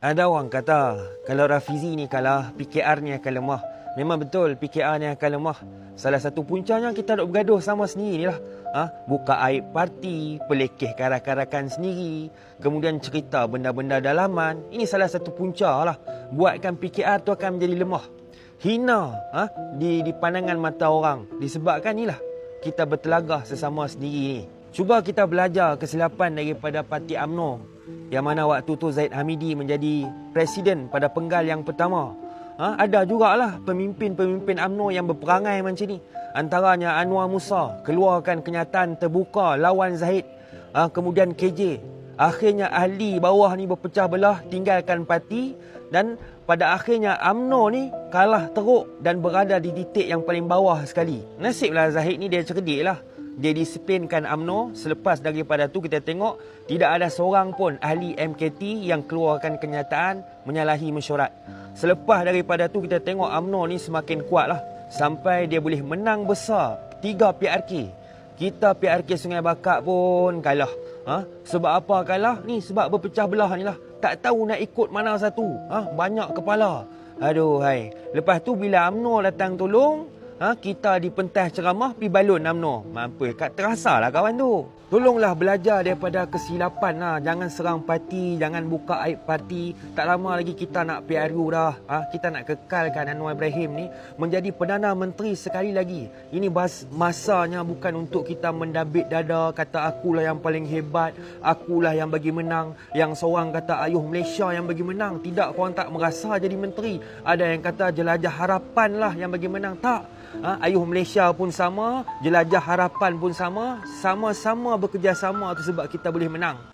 Ada orang kata kalau Rafizi ni kalah, PKR ni akan lemah. Memang betul PKR ni akan lemah. Salah satu puncanya kita duk bergaduh sama sendiri ni lah. Ha? Buka aib parti, pelekeh karak-karakan sendiri, kemudian cerita benda-benda dalaman. Ini salah satu punca lah. Buatkan PKR tu akan menjadi lemah. Hina ha? di, di pandangan mata orang. Disebabkan inilah kita bertelagah sesama sendiri ni. Cuba kita belajar kesilapan daripada parti AMNO yang mana waktu tu Zaid Hamidi menjadi presiden pada penggal yang pertama. Ha, ada jugalah pemimpin-pemimpin AMNO yang berperangai macam ni. Antaranya Anwar Musa keluarkan kenyataan terbuka lawan Zahid. Ha, kemudian KJ. Akhirnya ahli bawah ni berpecah belah tinggalkan parti dan pada akhirnya AMNO ni kalah teruk dan berada di titik yang paling bawah sekali. Nasiblah Zahid ni dia cerdik lah dia disiplinkan AMNO selepas daripada tu kita tengok tidak ada seorang pun ahli MKT yang keluarkan kenyataan menyalahi mesyuarat. Selepas daripada tu kita tengok AMNO ni semakin kuat lah sampai dia boleh menang besar tiga PRK. Kita PRK Sungai Bakak pun kalah. Ha? Sebab apa kalah? Ni sebab berpecah belah ni lah. Tak tahu nak ikut mana satu. Ha? Banyak kepala. Aduh hai. Lepas tu bila AMNO datang tolong, ha, kita dipentas ceramah pi balon UMNO. Mampu kat terasa lah kawan tu. Tolonglah belajar daripada kesilapan lah. Jangan serang parti, jangan buka aib parti. Tak lama lagi kita nak PRU dah. Ha, kita nak kekalkan Anwar Ibrahim ni menjadi Perdana Menteri sekali lagi. Ini bas masanya bukan untuk kita mendabit dada kata akulah yang paling hebat, akulah yang bagi menang. Yang seorang kata ayuh Malaysia yang bagi menang. Tidak, korang tak merasa jadi menteri. Ada yang kata jelajah harapan lah yang bagi menang. Tak. Ha, ayuh Malaysia pun sama, jelajah harapan pun sama, sama-sama bekerjasama tu sebab kita boleh menang.